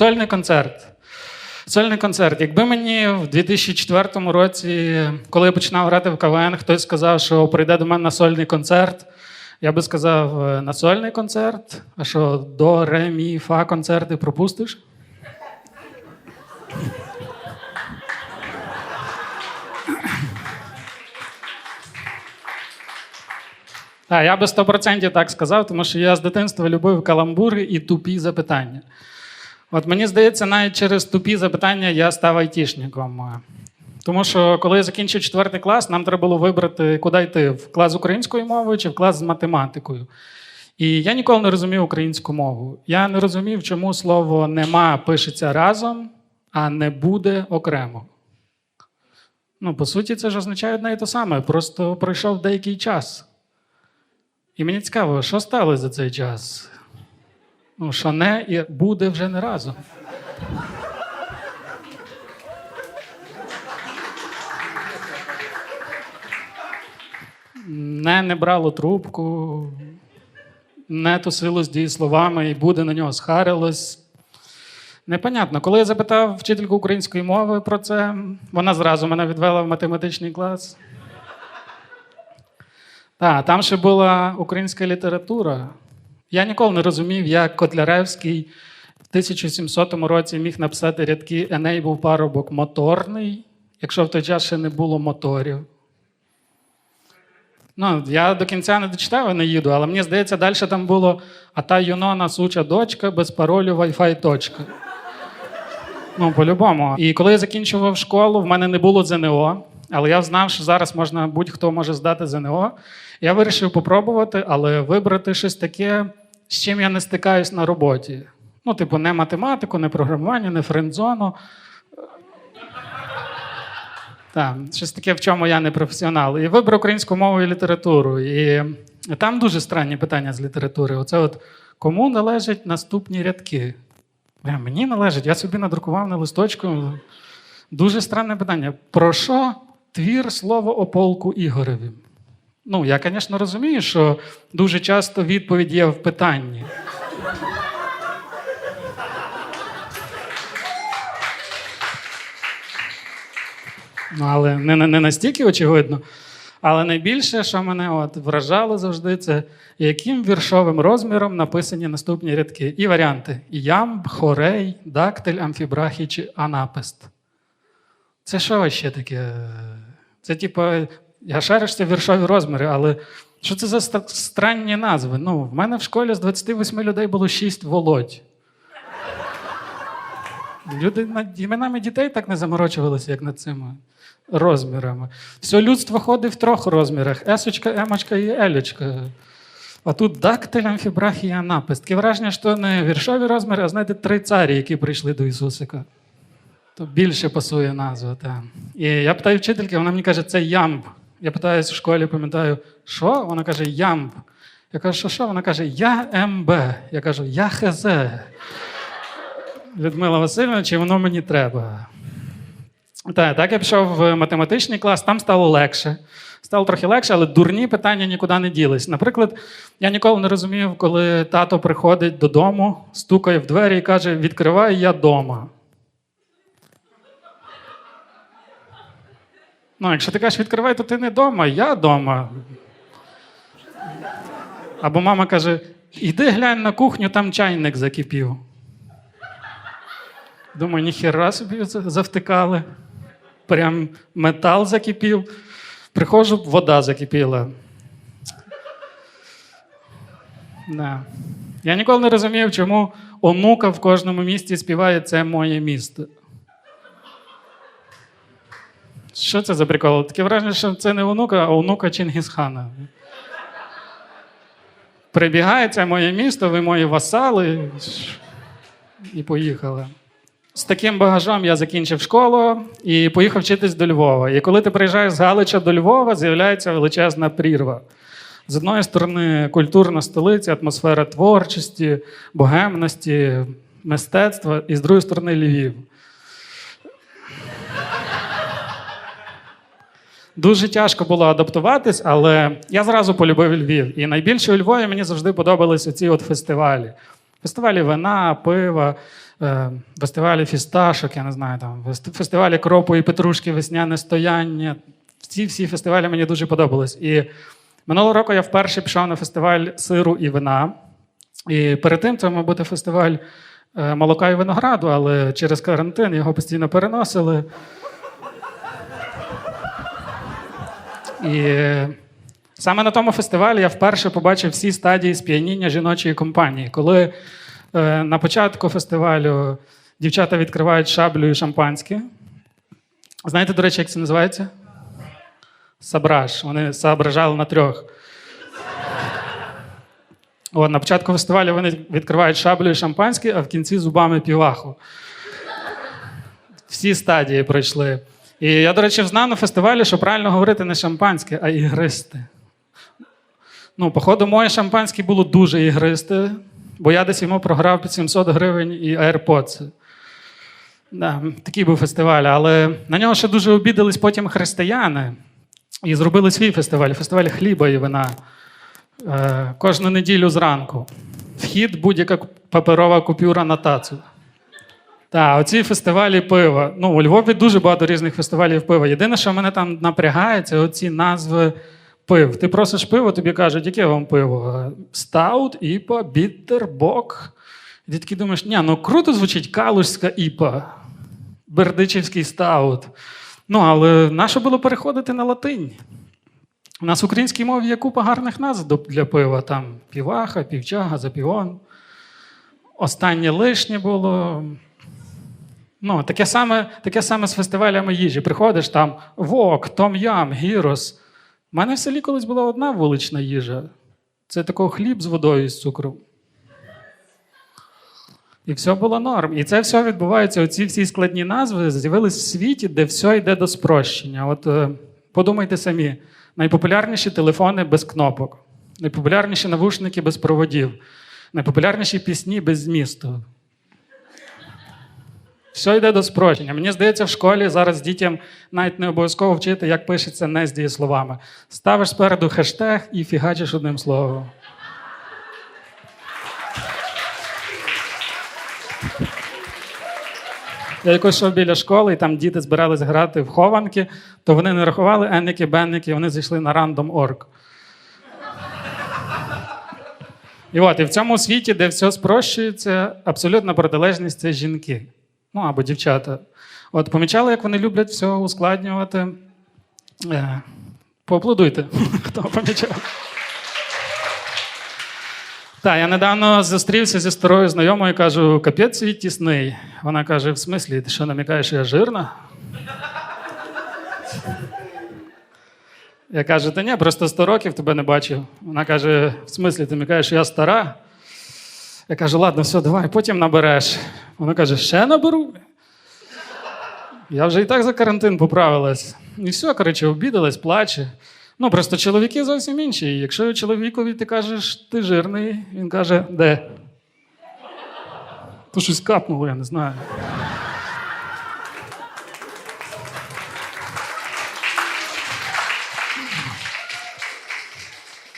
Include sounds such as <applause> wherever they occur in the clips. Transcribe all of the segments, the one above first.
Сольний концерт. Сольний концерт. Якби мені в 2004 році, коли я починав грати в КВН, хтось сказав, що прийде до мене на сольний концерт, я би сказав е, на сольний концерт. А що до, ре, мі, фа концерти пропустиш? Так, я би 100% так сказав, тому що я з дитинства любив каламбури і тупі запитання. От мені здається, навіть через тупі запитання я став айтішником. Тому що коли я закінчив четвертий клас, нам треба було вибрати, куди йти: в клас з українською мовою чи в клас з математикою. І я ніколи не розумів українську мову. Я не розумів, чому слово нема пишеться разом, а не буде окремо. Ну, по суті, це ж означає одне і те саме. Просто пройшов деякий час. І мені цікаво, що сталося за цей час? Ну, що не і буде вже не разом. Не не брало трубку, не тусило з дієсловами і буде на нього схарилось. Непонятно. Коли я запитав вчительку української мови про це, вона зразу мене відвела в математичний клас. Так, там ще була українська література. Я ніколи не розумів, як Котляревський в 1700 році міг написати рядки Еней був парубок моторний, якщо в той час ще не було моторів. Ну, я до кінця не дочитав і не їду, але мені здається, далі там було а та юнона суча дочка без паролю Wi-Fi точка. Ну, по-любому. І коли я закінчував школу, в мене не було ЗНО, але я знав, що зараз можна будь-хто може здати ЗНО. Я вирішив попробувати, але вибрати щось таке, з чим я не стикаюсь на роботі. Ну, типу, не математику, не програмування, не френдзону. Так, щось таке, в чому я не професіонал. І вибрав українську мову і літературу. І там дуже странні питання з літератури. Оце от кому належать наступні рядки? Мені належить, я собі надрукував на листочку. Дуже странне питання. Про що твір слово о полку Ігореві? Ну, я, звісно, розумію, що дуже часто відповідь є в питанні. Ну, але не, не, настільки очевидно. Але найбільше, що мене от вражало завжди, це яким віршовим розміром написані наступні рядки. І варіанти: ямб, хорей, дактиль, амфібрахій чи анапест. Це що ще таке? Це, типу, я шаришся віршові розміри, але що це за странні назви? Ну, в мене в школі з 28 людей було 6 володь. Люди над іменами дітей так не заморочувалися, як над цими розмірами. Все людство ходить в трьох розмірах: есочка, емочка і елечка. А тут дактиль, амфібрахія, напис. Таке враження, що не віршові розміри, а знаєте, три царі, які прийшли до Ісусика. То більше пасує назва. Та. І я питаю вчительки, вона мені каже, це ямб. Я питаюся в школі, пам'ятаю, що? Вона каже, ямб. Я кажу, що що? Вона каже, я МБ. Я кажу, я ХЗ. Людмила Васильівна, чи воно мені треба? Так, так я пішов в математичний клас, там стало легше. Стало трохи легше, але дурні питання нікуди не ділись. Наприклад, я ніколи не розумів, коли тато приходить додому, стукає в двері і каже: Відкривай я дома. Ну, якщо ти кажеш, відкривай, то ти не вдома, я вдома. Або мама каже: іди глянь на кухню, там чайник закипів. Думаю, ніхера собі завтикали. Прям метал закипів. Приходжу, вода закипіла. Да. Я ніколи не розумів, чому онука в кожному місті співає це моє місто. Що це за прикол? Таке враження, що це не онука, а онука Чингісхана. Прибігає це моє місто, ви мої васали. І поїхали. З таким багажом я закінчив школу і поїхав вчитись до Львова. І коли ти приїжджаєш з Галича до Львова, з'являється величезна прірва. З одної сторони, культурна столиця, атмосфера творчості, богемності, мистецтва, і з другої сторони, Львів. Дуже тяжко було адаптуватись, але я зразу полюбив Львів. І найбільше у Львові мені завжди подобалися ці от фестивалі. Фестивалі вина, пива, е, фестивалі фісташок, я не знаю, там, фестивалі кропу і петрушки, весняне стояння. Ці всі фестивалі мені дуже подобались. І минулого року я вперше пішов на фестиваль сиру і вина. І перед тим це мав бути фестиваль е, молока і винограду, але через карантин його постійно переносили. І саме на тому фестивалі я вперше побачив всі стадії сп'яніння жіночої компанії. Коли е, на початку фестивалю дівчата відкривають шаблю і шампанське. Знаєте, до речі, як це називається? Сабраж. Вони соображали на трьох. От, на початку фестивалю вони відкривають шаблю і шампанське, а в кінці зубами піваху. Всі стадії пройшли. І я, до речі, знав на фестивалі, що правильно говорити не шампанське, а ігристе. Ну, походу, моє шампанське було дуже ігристе, бо я десь йому програв під 700 гривень і AirPods. Да, такий був фестиваль, але на нього ще дуже обідались потім християни і зробили свій фестиваль фестиваль хліба і вина. Е, кожну неділю зранку. Вхід будь-яка паперова купюра на тацу. Так, оці фестивалі пива. Ну, у Львові дуже багато різних фестивалів пива. Єдине, що мене там напрягає, це оці назви пив. Ти просиш пиво, тобі кажуть, яке вам пиво? Стаут, іпа, біттер, бок. І ти такий думаєш, ні, ну круто звучить калужська іпа, бердичівський стаут. Ну, але нащо було переходити на латинь? У нас в українській мові є купа гарних назв для пива. Там піваха, півчага, запівон. Останнє лишнє було. Ну, таке саме, таке саме з фестивалями їжі. Приходиш там вок, том-ям, гірос. У мене в селі колись була одна вулична їжа. Це такий хліб з водою і з цукром. І все було норм. І це все відбувається. Оці всі складні назви з'явились в світі, де все йде до спрощення. От е, подумайте самі: найпопулярніші телефони без кнопок, найпопулярніші навушники без проводів, найпопулярніші пісні без змісту. Все йде до спрощення. Мені здається, в школі зараз дітям навіть не обов'язково вчити, як пишеться не з дієсловами. Ставиш спереду хештег і фігачиш одним словом. Я якось йшов біля школи, і там діти збирались грати в хованки, то вони не рахували енники, бенники, вони зайшли на random.org. І от, і в цьому світі, де все спрощується, абсолютна протилежність це жінки. Ну або дівчата. От помічали, як вони люблять все ускладнювати. Е, поаплодуйте, <laughs> хто помічав. Так, я недавно зустрівся зі старою знайомою, кажу, капець світ тісний. Вона каже: в смислі, ти що намікаєш, я жирна? Я кажу, та ні, просто 100 років тебе не бачив. Вона каже: в смислі, ти намікаєш, я стара? Я кажу, ладно, все, давай, потім набереш. Вона каже, ще наберу. Я вже і так за карантин поправилась. І все, коротше, обідалась, плаче. Ну, просто чоловіки зовсім інші. Якщо чоловікові ти кажеш, ти жирний, він каже, де? То щось капнуло, я не знаю.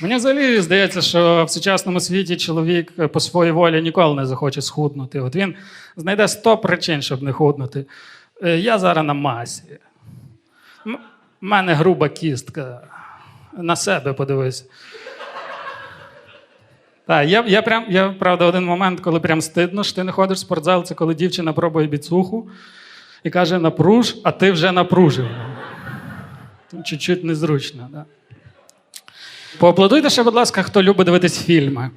Мені взагалі здається, що в сучасному світі чоловік е, по своїй волі ніколи не захоче схуднути. От він знайде 100 причин, щоб не худнути. Е, Я зараз на масі. У мене груба кістка. На себе подивись. Так, я, я, прям, я, правда, один момент, коли прям стидно, що ти не ходиш в спортзал, це коли дівчина пробує біцуху і каже: напруж, а ти вже напружив. Чуть-чуть незручно. Да. Поаплодуйте ще, будь ласка, хто любить дивитись фільми.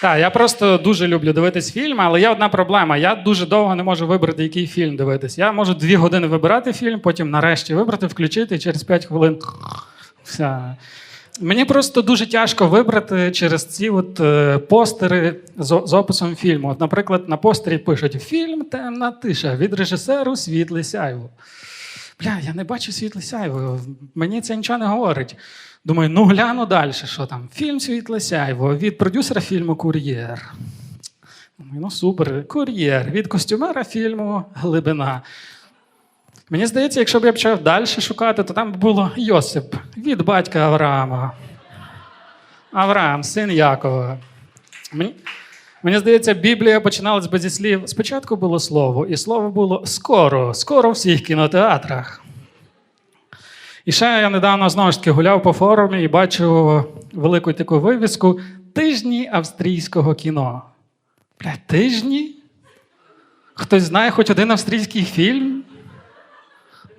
Так, я просто дуже люблю дивитись фільми, але є одна проблема. Я дуже довго не можу вибрати, який фільм дивитись. Я можу дві години вибирати фільм, потім нарешті вибрати, включити і через 5 хвилин. Все. Мені просто дуже тяжко вибрати через ці от, е, постери з, описом фільму. От, наприклад, на постері пишуть фільм Темна тиша від режисеру Світлий Сяйво. Бля, я не бачу світле сяйво. Мені це нічого не говорить. Думаю, ну гляну далі, що там. Фільм Світле сяйво від продюсера фільму Кур'єр. Ну супер, кур'єр. Від костюмера фільму Глибина. Мені здається, якщо б я почав далі шукати, то там було Йосип від батька Авраама. Авраам, син Якова. Мені, Мені здається, Біблія починалась би зі слів. Спочатку було слово, і слово було скоро, скоро в всіх кінотеатрах. І ще я недавно знову ж таки гуляв по форумі і бачив велику таку вивіску тижні австрійського кіно. Бля, тижні? Хтось знає хоч один австрійський фільм?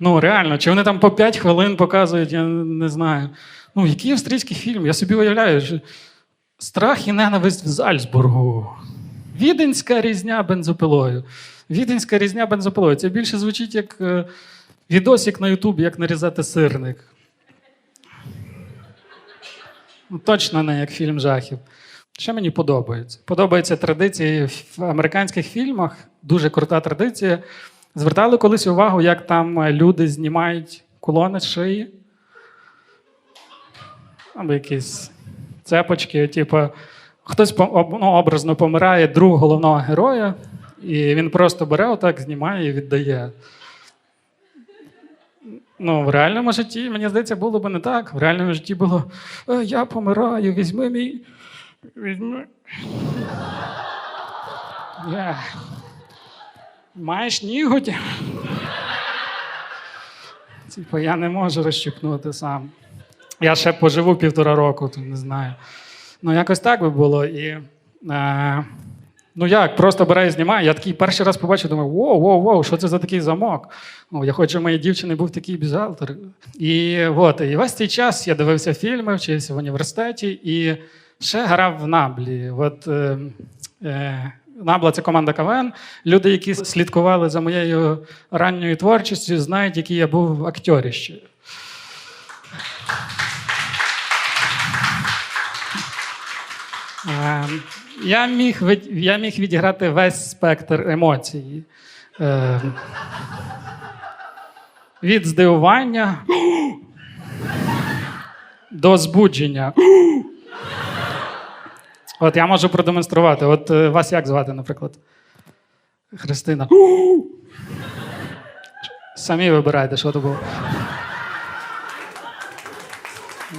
Ну, реально, чи вони там по 5 хвилин показують, я не знаю. Ну, який австрійський фільм? Я собі уявляю, що страх і ненависть в Зальцбургу. Віденська різня бензопилою. Віденська різня бензопилою. Це більше звучить як е, відосик на Ютубі, як нарізати сирник. Ну, точно не як фільм жахів. Що мені подобається? Подобаються традиції в американських фільмах. Дуже крута традиція. Звертали колись увагу, як там е, люди знімають кулони з шиї. Або якісь цепочки, типу, хтось ну, образно помирає друг головного героя, і він просто бере отак, знімає і віддає. Ну, в реальному житті, мені здається, було б не так. В реальному житті було: «Е, я помираю, візьми мій. Візьми. Я. Маєш ніготь? Типу, я не можу розщипнути сам. Я ще поживу півтора року, то не знаю. Ну, якось так би було. І, е, ну як, просто бере і знімає. Я такий перший раз побачив, думаю, воу, воу, воу, що це за такий замок? Ну, я хочу, моєї дівчини був такий бюзгалтер. І, от, і весь цей час я дивився фільми, вчився в університеті і ще грав в наблі. От, е, е, Набла це команда КВН. Люди, які слідкували за моєю ранньою творчістю, знають, який я був акторіще. Я міг, я міг відіграти весь спектр емоцій. Е, Від здивування до збудження. От я можу продемонструвати. От е, вас як звати, наприклад? Христина. Самі вибирайте, що то було.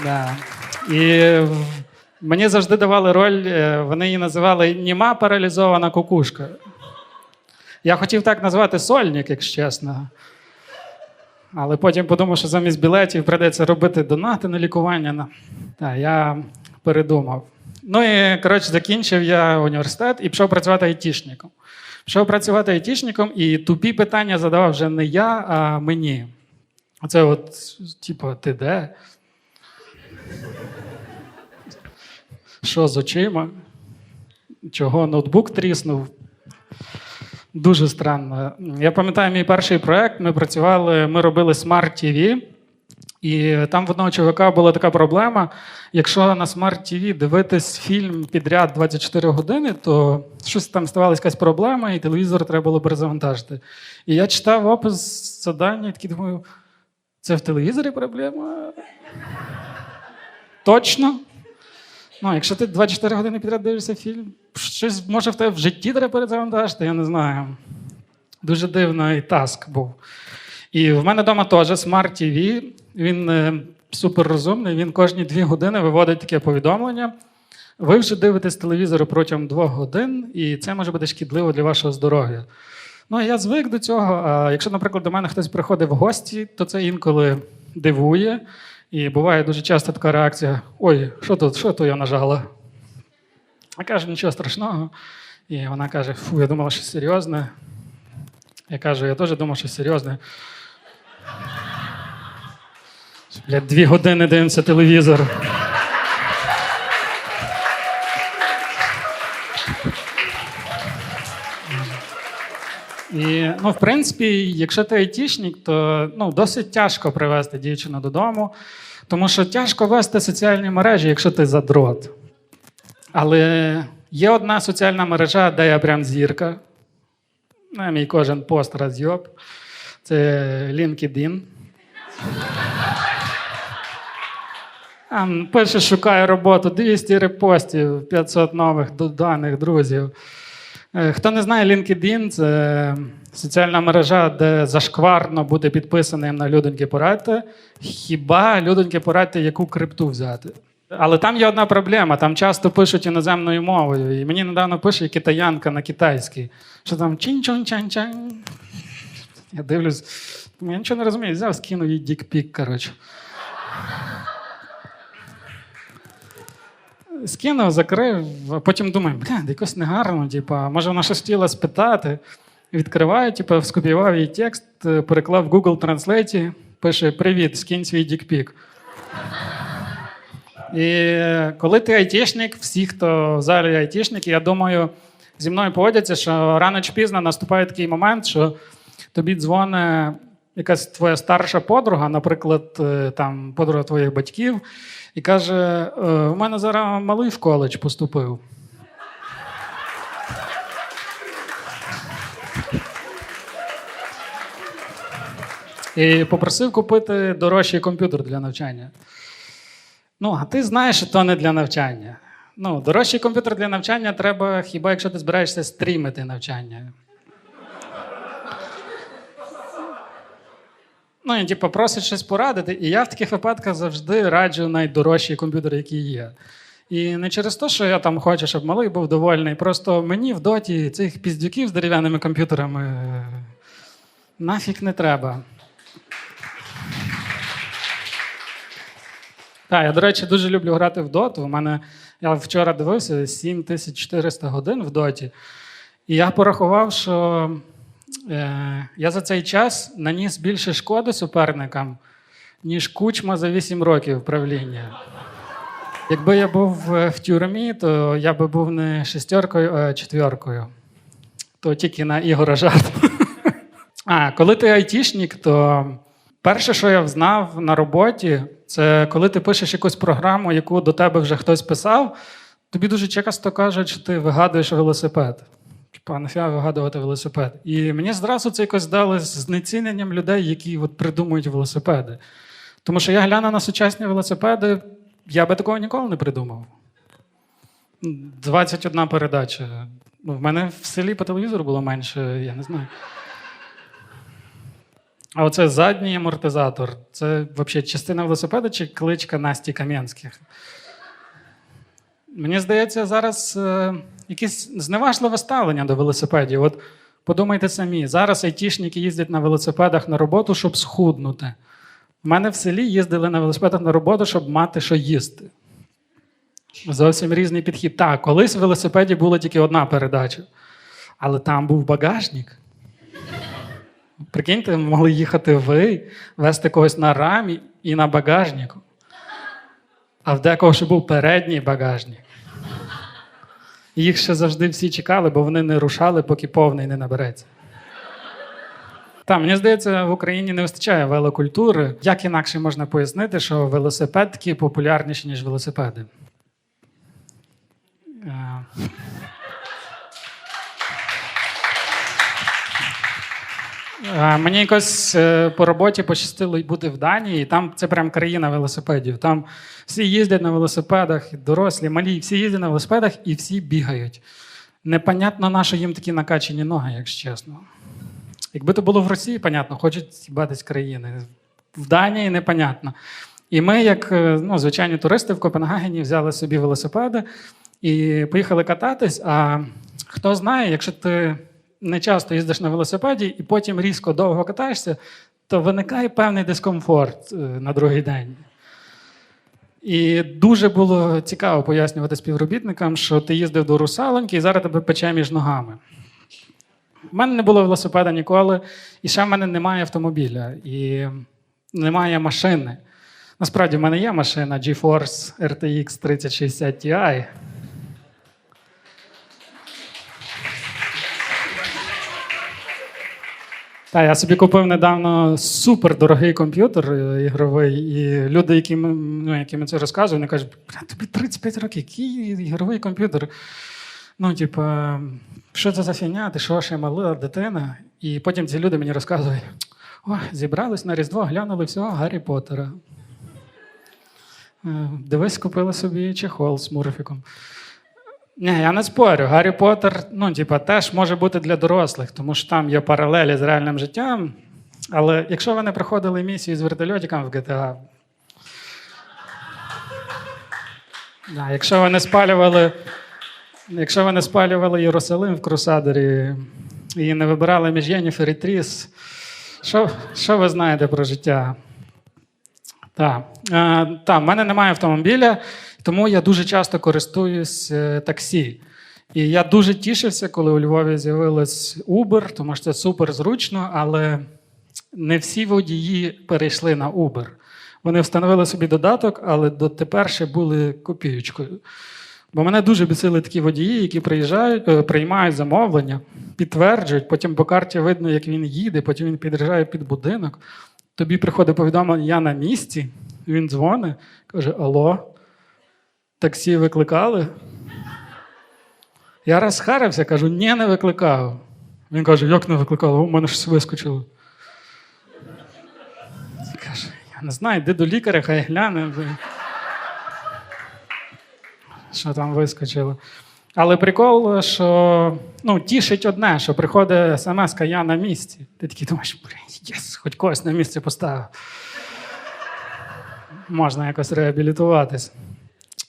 Да. І мені завжди давали роль, е, вони її називали Німа паралізована кукушка. Я хотів так назвати сольник, якщо чесно. Але потім подумав, що замість білетів прийдеться робити донати на лікування. На- Та, я передумав. Ну і коротше, закінчив я університет і пішов працювати айтішником. Пішов працювати айтішником, і тупі питання задавав вже не я, а мені. Оце от, типу, ти де? Що з очима? Чого ноутбук тріснув? Дуже странно. Я пам'ятаю мій перший проект. Ми працювали, ми робили Smart TV. І там в одного чоловіка була така проблема. Якщо на Smart TV дивитись фільм підряд 24 години, то щось там ставалася якась проблема, і телевізор треба було перезавантажити. І я читав опис завдання і такий думаю, це в телевізорі проблема? Точно? Ну, якщо ти 24 години підряд дивишся фільм, щось може в тебе в житті треба перезавантажити, я не знаю. Дуже дивний таск був. І в мене вдома теж Smart TV. Він е, суперрозумний, він кожні дві години виводить таке повідомлення. Ви вже дивитесь телевізор протягом двох годин, і це може бути шкідливо для вашого здоров'я. Ну, я звик до цього. А якщо, наприклад, до мене хтось приходить в гості, то це інколи дивує. І буває дуже часто така реакція: ой, що тут, що то я нажала? Я кажу, нічого страшного. І вона каже: фу, я думала, що серйозне. Я кажу, я теж думав, що серйозне. Блядь, дві години дивимося телевізор. І, ну, в принципі, якщо ти айтішник, то ну, досить тяжко привезти дівчину додому, тому що тяжко вести соціальні мережі, якщо ти задрот. Але є одна соціальна мережа, де я прям зірка. На мій кожен пост розйоб. Це LinkedIn. Пише, шукаю роботу, 200 репостів, 500 нових доданих друзів. Е, Хто не знає, LinkedIn це соціальна мережа, де зашкварно бути підписаним на людоньки порадьте. Хіба людоньки порадьте, яку крипту взяти? Але там є одна проблема: там часто пишуть іноземною мовою. І мені недавно пише китаянка на китайській, що там чин чон чан чан Я дивлюсь, я нічого не розумію, взяв, скинув їй дікпік, коротше. Скинув, закрив, а потім думаю, бля, якось негарно, типа, може вона щось хотіла спитати. Відкриваю, типу, скопіював її текст, е, переклав в Google Translate, пише: Привіт, скинь свій дікпік. І коли ти айтішник, всі, хто в залі айтішники, я думаю, зі мною погодяться, що рано чи пізно наступає такий момент, що тобі дзвонить якась твоя старша подруга, наприклад, е, там подруга твоїх батьків, і каже: «Е, у мене зараз малий в коледж поступив. І попросив купити дорожчий комп'ютер для навчання. Ну, а ти знаєш, що то не для навчання. Ну, дорожчий комп'ютер для навчання треба, хіба якщо ти збираєшся стрімити навчання. Ну, типу, просить щось порадити, і я в таких випадках завжди раджу найдорожчий комп'ютер, який є. І не через те, що я там хочу, щоб малий був довольний. Просто мені в доті цих піздюків з дерев'яними комп'ютерами е, нафіг не треба. Так, я, до речі, дуже люблю грати в доту. У мене я вчора дивився 7400 годин в доті. І я порахував, що я за цей час наніс більше шкоди суперникам, ніж кучма за 8 років правління. Якби я був е, в тюрмі, то я би був не шестеркою, а четверкою. То тільки на Ігора жарт. <laughs> А, коли ти айтішник, то перше, що я взнав на роботі, це коли ти пишеш якусь програму, яку до тебе вже хтось писав, тобі дуже часто кажуть, що ти вигадуєш велосипед. Типа, нафіга вигадувати велосипед. І мені зразу це якось здалося знеціненням людей, які от придумують велосипеди. Тому що я гляну на сучасні велосипеди, я би такого ніколи не придумав. 21 передача. Ну, в мене в селі по телевізору було менше, я не знаю. А оце задній амортизатор. Це взагалі частина велосипеда чи кличка Насті Кам'янських? Мені здається, зараз е, якесь зневажливе ставлення до велосипедів. От подумайте самі, зараз айтішники їздять на велосипедах на роботу, щоб схуднути. У мене в селі їздили на велосипедах на роботу, щоб мати що їсти. Зовсім різний підхід. Так, колись в велосипеді була тільки одна передача, але там був багажник. Прикиньте, могли їхати ви, вести когось на рамі і на багажнику. А в декого ще був передній багажник. Їх ще завжди всі чекали, бо вони не рушали, поки повний не набереться. Та, мені здається, в Україні не вистачає велокультури. Як інакше можна пояснити, що велосипедки популярніші, ніж велосипеди? Мені якось е, по роботі пощастило бути в Данії, і там це прям країна велосипедів. Там всі їздять на велосипедах, дорослі, малі, всі їздять на велосипедах і всі бігають. Непонятно, на що їм такі накачані ноги, якщо чесно. Якби то було в Росії, понятно, хочуть зібатись країни. В Данії непонятно. І ми, як е, ну, звичайні туристи в Копенгагені, взяли собі велосипеди і поїхали кататись. А хто знає, якщо ти не часто їздиш на велосипеді і потім різко довго катаєшся, то виникає певний дискомфорт е, на другий день. І дуже було цікаво пояснювати співробітникам, що ти їздив до русалоньки і зараз тебе пече між ногами. У мене не було велосипеда ніколи, і ще в мене немає автомобіля, і немає машини. Насправді, в мене є машина GeForce RTX 3060 Ti. Так, я собі купив недавно супердорогий комп'ютер е, ігровий, і люди, які ну, мені це розказують, вони кажуть, бля, тобі 35 років, який ігровий комп'ютер? Ну, типа, що це за фігня, ти що ще мала дитина? І потім ці люди мені розказують: о, зібрались на Різдво, глянули всього Гаррі Поттера. Е, Дивись, купили собі чехол з Мурфіком. Ні, я не спорю. Гаррі Поттер, ну, типа, теж може бути для дорослих, тому що там є паралелі з реальним життям. Але якщо ви не проходили місію з вертольотиком в GTA, Да, якщо ви не спалювали, якщо ви не спалювали Єрусалим в Крусадері і не вибирали між Єніфер і Тріс, що, що ви знаєте про життя? Так, е, в мене немає автомобіля, тому я дуже часто користуюсь е, таксі. І я дуже тішився, коли у Львові з'явилось Uber, тому що це супер зручно, але не всі водії перейшли на Uber. Вони встановили собі додаток, але дотепер ще були копієчкою. Бо мене дуже бісили такі водії, які приїжджають, е, приймають замовлення, підтверджують, потім по карті видно, як він їде, потім він під'їжджає під будинок. Тобі приходить повідомлення, я на місці, він дзвонить, каже: Алло, таксі викликали? Я розхарився, кажу, ні, не викликав. Він каже, як не викликав? У мене щось вискочило. Каже, я не знаю, йди до лікаря, хай гляне. Що там вискочило. Але прикол, що ну, тішить одне, що приходить смс я на місці. Ти такий думаєш, блін, єс, хоч когось на місце поставив. Можна якось реабілітуватись.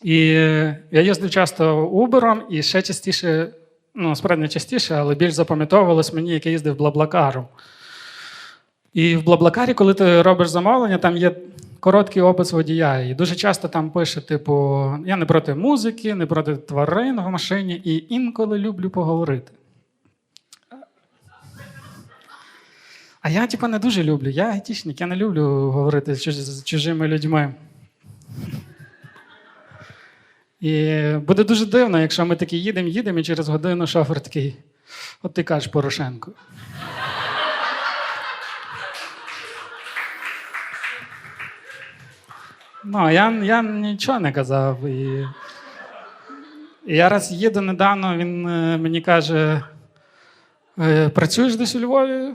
І я їздив часто Uber, і ще частіше, ну, справді не частіше, але більш запам'ятовувалось мені, як я їздив Блаблакаром. І в Блаблакарі, коли ти робиш замовлення, там є короткий опис водія. І дуже часто там пише: типу, я не проти музики, не проти тварин в машині, і інколи люблю поговорити. А я, типу, не дуже люблю. Я айтішник, я не люблю говорити з чужими людьми. І буде дуже дивно, якщо ми такі їдемо, їдемо, і через годину шофер такий: от ти кажеш Порошенко. Ну, я, я нічого не казав. І... і я раз їду недавно, він е, мені каже: «Е, працюєш десь у Львові?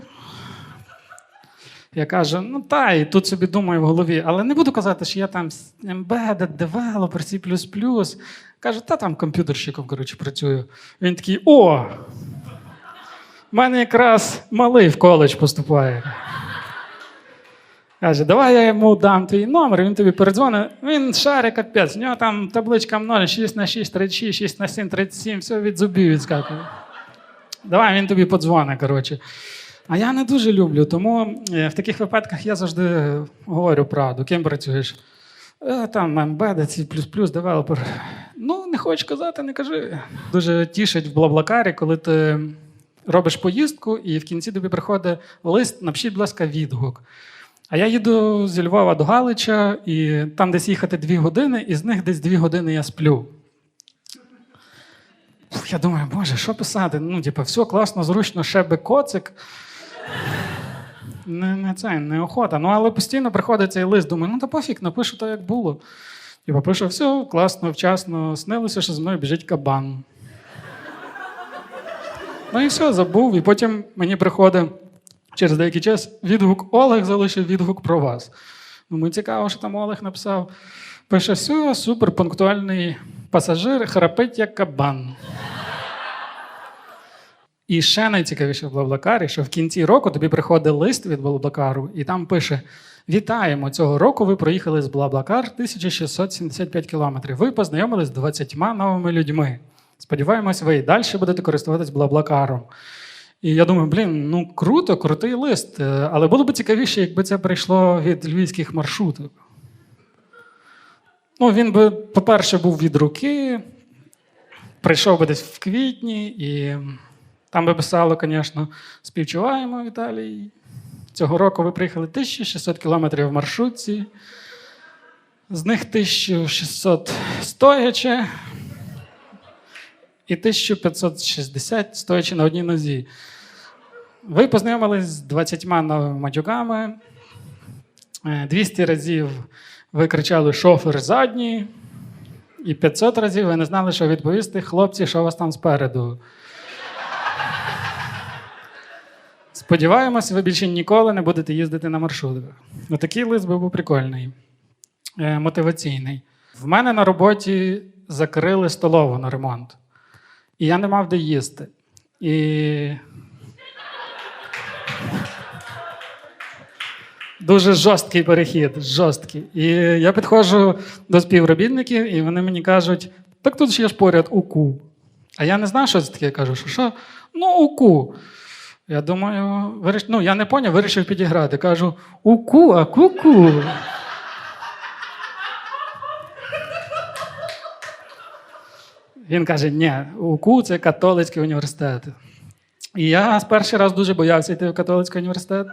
Я кажу, ну та, і тут собі думаю в голові, але не буду казати, що я там embedded, developer, C++. Каже, та там комп'ютерщиком, коротше, працюю. Він такий: о! в мене якраз малий в коледж поступає. Каже, давай я йому дам твій номер, він тобі передзвонить. Він шарик капець, в нього там табличка 0, 6 на 6, 36, 6 на 7, 37, все від зубів відскакує. Давай він тобі подзвонить, коротше. А я не дуже люблю, тому е, в таких випадках я завжди говорю правду. Ким працюєш? Е, Там embedded, C++, девелопер. Ну, не хочеш казати, не кажи. Дуже тішить в Блаблакарі, коли ти робиш поїздку, і в кінці тобі приходить лист, напишіть, будь ласка, відгук. А я їду зі Львова до Галича, і там десь їхати дві години, і з них десь дві години я сплю. Я думаю, боже, що писати? Ну, типу, все класно, зручно, ще би коцик. Не, не це, не охота. Ну, але постійно приходить цей лист. Думаю, ну та пофіг, напишу так, як було. Типу, пишу, все, класно, вчасно, снилося, що з мною біжить кабан. Ну і все, забув. І потім мені приходить через деякий час відгук Олег залишив відгук про вас. Думаю, цікаво, що там Олег написав. Пише, все, супер пунктуальний пасажир, храпить як кабан. І ще найцікавіше в Блаблакарі, що в кінці року тобі приходить лист від Блаблакару, і там пише: Вітаємо! Цього року ви проїхали з Блаблакар 1675 кілометрів. Ви познайомились з 20 новими людьми. Сподіваємось, ви і далі будете користуватись Блаблакаром. І я думаю, блін, ну круто, крутий лист. Е, Але було б цікавіше, якби це прийшло від львівських маршруток. Ну, він би, по-перше, був від руки, прийшов би десь в квітні, і там би писало, звісно, співчуваємо, Віталій. Цього року ви приїхали 1600 кілометрів в маршрутці, з них 1600 стоячи і 1560 стоячи на одній нозі. Ви познайомились з 20 новими матюками. Е, 200 разів ви кричали шофер задній, і 500 разів ви не знали, що відповісти, хлопці, що у вас там спереду. Сподіваємось, ви більше ніколи не будете їздити на маршрутках. Ну, такий лист був прикольний, е, мотиваційний. В мене на роботі закрили столову на ремонт, і я не мав де їсти. І Дуже жорсткий перехід, жорсткий. І я підходжу до співробітників, і вони мені кажуть: так тут ж є ж поряд УКУ. А я не знаю, що це таке. Я кажу, що що? Ну, УКУ. Я думаю, виріш... ну, я не поняв, вирішив підіграти. Кажу, УКУ, а ку-ку. Він каже: ні, УКУ це католицький університет. І я з перший раз дуже боявся йти в католицький університет.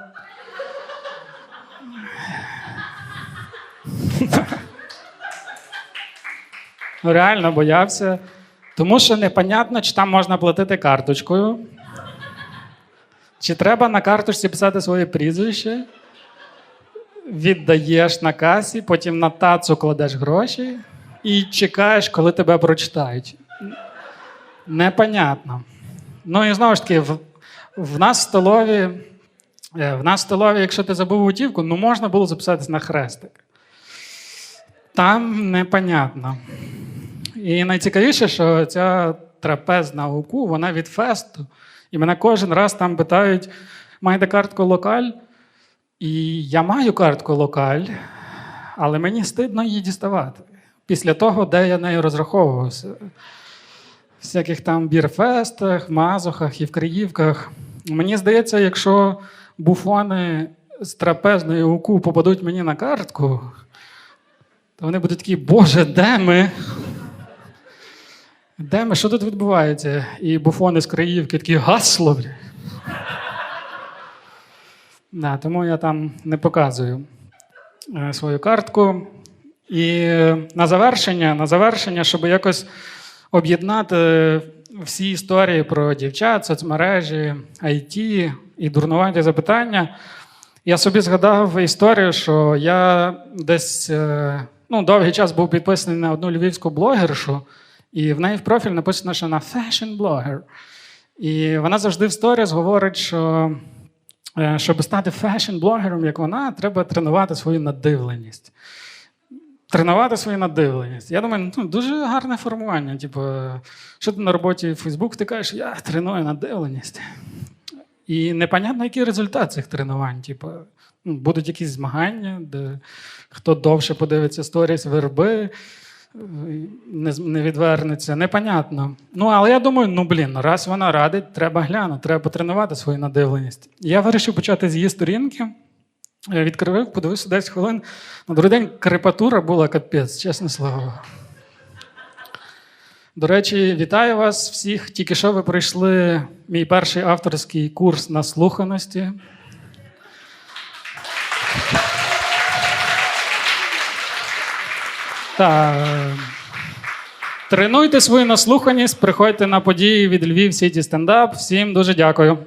Ну, Реально боявся. Тому що непонятно, чи там можна платити карточкою, чи треба на карточці писати своє прізвище, віддаєш на касі, потім на тацу кладеш гроші і чекаєш, коли тебе прочитають. Непонятно. Ну і знову ж таки, в, в нас в столові, е, в нас в столові, якщо ти забув готівку, ну можна було записатись на хрестик. Там непонятно. І найцікавіше, що ця трапезна УКУ, вона від фесту. І мене кожен раз там питають: маєте картку локаль? І я маю картку локаль, але мені стидно її діставати. Після того, де я нею розраховувався. Всяких там бірфестах, мазохах і в Криївках. Мені здається, якщо буфони з трапезної УКУ попадуть мені на картку, то вони будуть такі, Боже, де ми? Де ми? Що тут відбувається? І буфони з Криївки такі гасло. бля». Да, тому я там не показую е, свою картку. І на завершення, на завершення, щоб якось об'єднати всі історії про дівчат, соцмережі, IT і дурнуваті запитання. Я собі згадав історію, що я десь е, ну, довгий час був підписаний на одну львівську блогершу, і в неї в профіль написано, що вона фешн-блогер. І вона завжди в сторіс говорить, що е, щоб стати фешн-блогером, як вона, треба тренувати свою надивленість. Тренувати свою надивленість. Я думаю, ну, дуже гарне формування. Типу, що ти на роботі в Фейсбук втикаєш, я треную надивленість. І непонятно, який результат цих тренувань. Типу, ну, будуть якісь змагання, де хто довше подивиться сторіс верби, не, не відвернеться. Непонятно. Ну, але я думаю, ну блін, раз вона радить, треба глянути, треба потренувати свою надивленість. Я вирішив почати з її сторінки. Я відкрив, подивився 10 хвилин. На другий день крепатура була капець, чесне слово. До речі, вітаю вас всіх. Тільки що ви пройшли мій перший авторський курс на слуханості. Та, е, тренуйте свою наслуханість, приходьте на події від Львів Сіті Стендап. Всім дуже дякую.